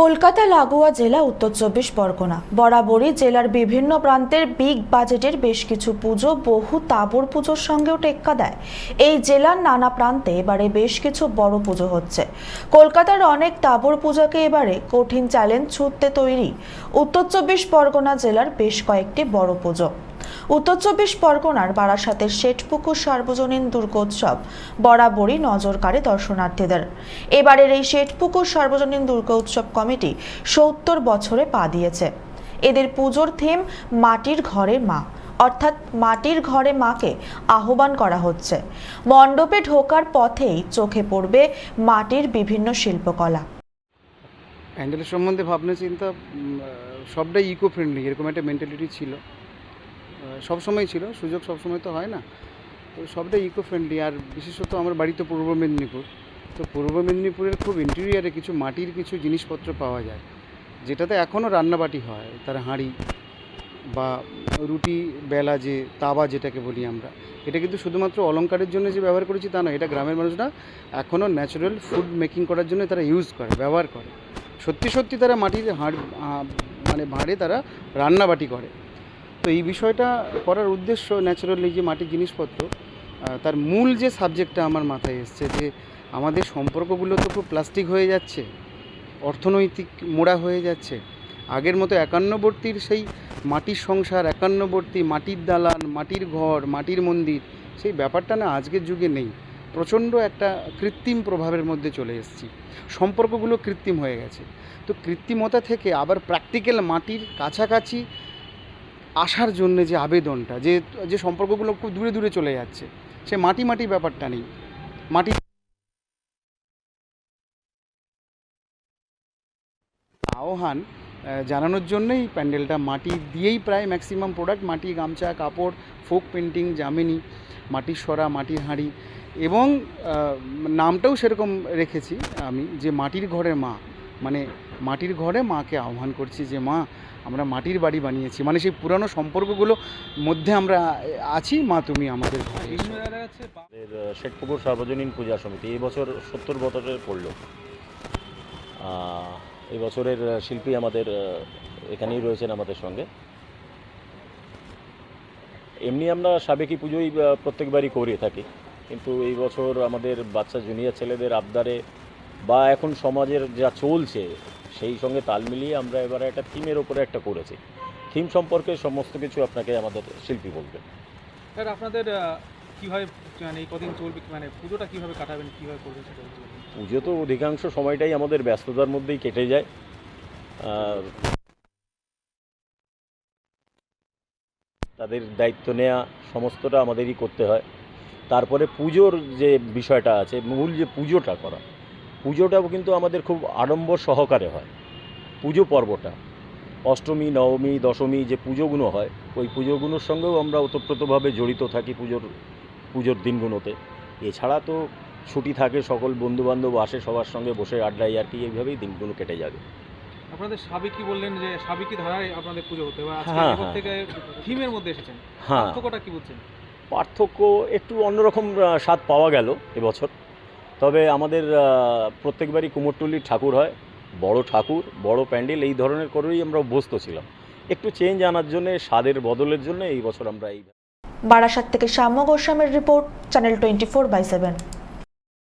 কলকাতা, লাগোয়া জেলা, উত্তর চব্বিশ পরগনা। বরাবরই জেলার বিভিন্ন প্রান্তের বিগ বাজেটের বেশ কিছু পুজো বহু তাবর পুজোর সঙ্গেও টেক্কা দেয়। এই জেলার নানা প্রান্তে এবারে বেশ কিছু বড় পুজো হচ্ছে। কলকাতার অনেক তাবর পূজাকে এবারে কঠিন চ্যালেঞ্জ ছুটতে তৈরি। উত্তর চব্বিশ পরগনা জেলার বেশ কয়েকটি বড় পুজো। উত্তর চব্বিশ পরগনার বারাসাতের শেঠপুকুর সার্বজনীন দুর্গোৎসব বরাবরই নজর কাড়ে দর্শনার্থীদের। এবারের এই শেঠপুকুর সার্বজনীন দুর্গোৎসব কমিটি সত্তর বছরে পা দিয়েছে। এদের পুজোর থিম মাটির ঘরে মা, অর্থাৎ মাটির ঘরে মাকে আহ্বান করা হচ্ছে। মণ্ডপে ঢোকার পথেই চোখে পড়বে মাটির বিভিন্ন শিল্পকলা। প্যান্ডেলের সম্বন্ধে ভাবনা চিন্তা সবটাই ইকো ফ্রেন্ডলি এরকম একটা মেন্টালিটি ছিল। সব সময় ছিল, সুযোগ সব সময় তো হয় না। তো সবটাই ইকো ফ্রেন্ডলি আর বিশেষত আমার বাড়ি তো পূর্ব মেদিনীপুর। তো পূর্ব মেদিনীপুরের খুব ইন্টেরিয়ারে কিছু মাটির কিছু জিনিসপত্র পাওয়া যায়, যেটাতে এখনও রান্নাবাটি হয়, তার হাঁড়ি বা রুটি, বেলা যে তাবা যেটাকে বলি আমরা। এটা কিন্তু শুধুমাত্র অলংকারের জন্য যে ব্যবহার করেছি তা নয়, এটা গ্রামের মানুষরা এখনও ন্যাচারাল ফুড মেকিং করার জন্য তারা ইউজ করে, ব্যবহার করে। সত্যি সত্যি তারা মাটির হাঁড় মানে ভাঁড়ে তারা রান্নাবাটি করে। তো এই বিষয়টা করার উদ্দেশ্য ন্যাচারালি যে মাটির জিনিসপত্র তার মূল যে সাবজেক্টটা আমার মাথায় এসছে যে আমাদের সম্পর্কগুলো তো খুব প্লাস্টিক হয়ে যাচ্ছে, অর্থনৈতিক মোড়া হয়ে যাচ্ছে। আগের মতো একান্নবর্তীর সেই মাটির সংসার, একান্নবর্তী মাটির দালান, মাটির ঘর, মাটির মন্দির, সেই ব্যাপারটা না আজকের যুগে নেই। প্রচণ্ড একটা কৃত্রিম প্রভাবের মধ্যে চলে এসেছি। সম্পর্কগুলো কৃত্রিম হয়ে গেছে। তো কৃত্রিমতা থেকে আবার প্র্যাকটিক্যাল মাটির কাছাকাছি আসার জন্য যে আবেদনটা, যে যে সম্পর্কগুলো খুব দূরে দূরে চলে যাচ্ছে, সে মাটি মাটি ব্যাপারটা নেই। মাটি আহ্বান জানানোর জন্যই প্যান্ডেলটা মাটি দিয়েই প্রায় ম্যাক্সিমাম প্রোডাক্ট, মাটি, গামছা, কাপড়, ফোক পেন্টিং জামিনি মাটির সরা, মাটির হাঁড়ি এবং নামটাও সেরকম রেখেছি আমি যে মাটির ঘরের মা। মানে মাটির ঘরে মাকে আহ্বান করছি যে মা আমরা মাটির বাড়ি বানিয়েছি। মানে সেই পুরানো সম্পর্কগুলো মধ্যে আমরা আছি মা তুমি আমাদের শেঠপুকুর সার্বজনীন পূজা সমিতি। এই বছর সত্তর বছরের পড়ল। এই বছরের শিল্পী আমাদের এখানেই রয়েছেন আমাদের সঙ্গে। এমনি আমরা সাবেকি পুজোই প্রত্যেকবারই করে থাকি। কিন্তু এই বছর আমাদের বাচ্চা জুনিয়র ছেলেদের আবদারে বা এখন সমাজের যা চলছে সেই সঙ্গে তাল মিলিয়ে আমরা এবারে একটা থিমের ওপরে একটা করেছি। থিম সম্পর্কে সমস্ত কিছু আপনাকে আমাদের শিল্পী বলবেন। স্যার আপনাদের কীভাবে মানে এই কদিন চলবে মানে পুজোটা কীভাবে কাটাবেন কীভাবে করবেন সেটা পুজো তো অধিকাংশ সময়টাই আমাদের ব্যস্ততার মধ্যেই কেটে যায়। আর তাদের দায়িত্ব নেওয়া সমস্তটা আমাদেরই করতে হয়। তারপরে পুজোর যে বিষয়টা আছে মূল যে পুজোটা করা পুজোটাও কিন্তু আমাদের খুব আড়ম্বর সহকারে হয়। পুজো পর্বটা অষ্টমী নবমী দশমী যে পুজোগুলো হয় ওই পুজোগুলোর সঙ্গেও আমরা ওতপ্রোতভাবে জড়িত থাকি পুজোর পুজোর দিনগুলোতে। এছাড়া তো ছুটি থাকে সকল বন্ধুবান্ধব আসে সবার সঙ্গে বসে আড্ডায় আর কি এইভাবেই দিনগুলো কেটে যাবে। আপনাদের সাবেকি বললেন যে সাবেকি ধারায় আপনাদের পুজো হতে আজকে হ্যাঁ, হ্যাঁ। থেকে থিমের মধ্যে এসেছেন। হ্যাঁ। পার্থক্যটা কি বুঝছেন পার্থক্য একটু অন্যরকম স্বাদ পাওয়া গেল এবছর। তবে আমাদের প্রত্যেকবারই কুমোরটুলির ঠাকুর হয়, বড় ঠাকুর, বড় প্যান্ডেল, এই ধরনের করেই আমরা অভ্যস্ত ছিলাম। একটু চেঞ্জ আনার জন্য, স্বাদের বদলের জন্য এই বছর আমরা এই বারাসাত থেকে শ্যাম্য গোস্বামীর report channel twenty four by seven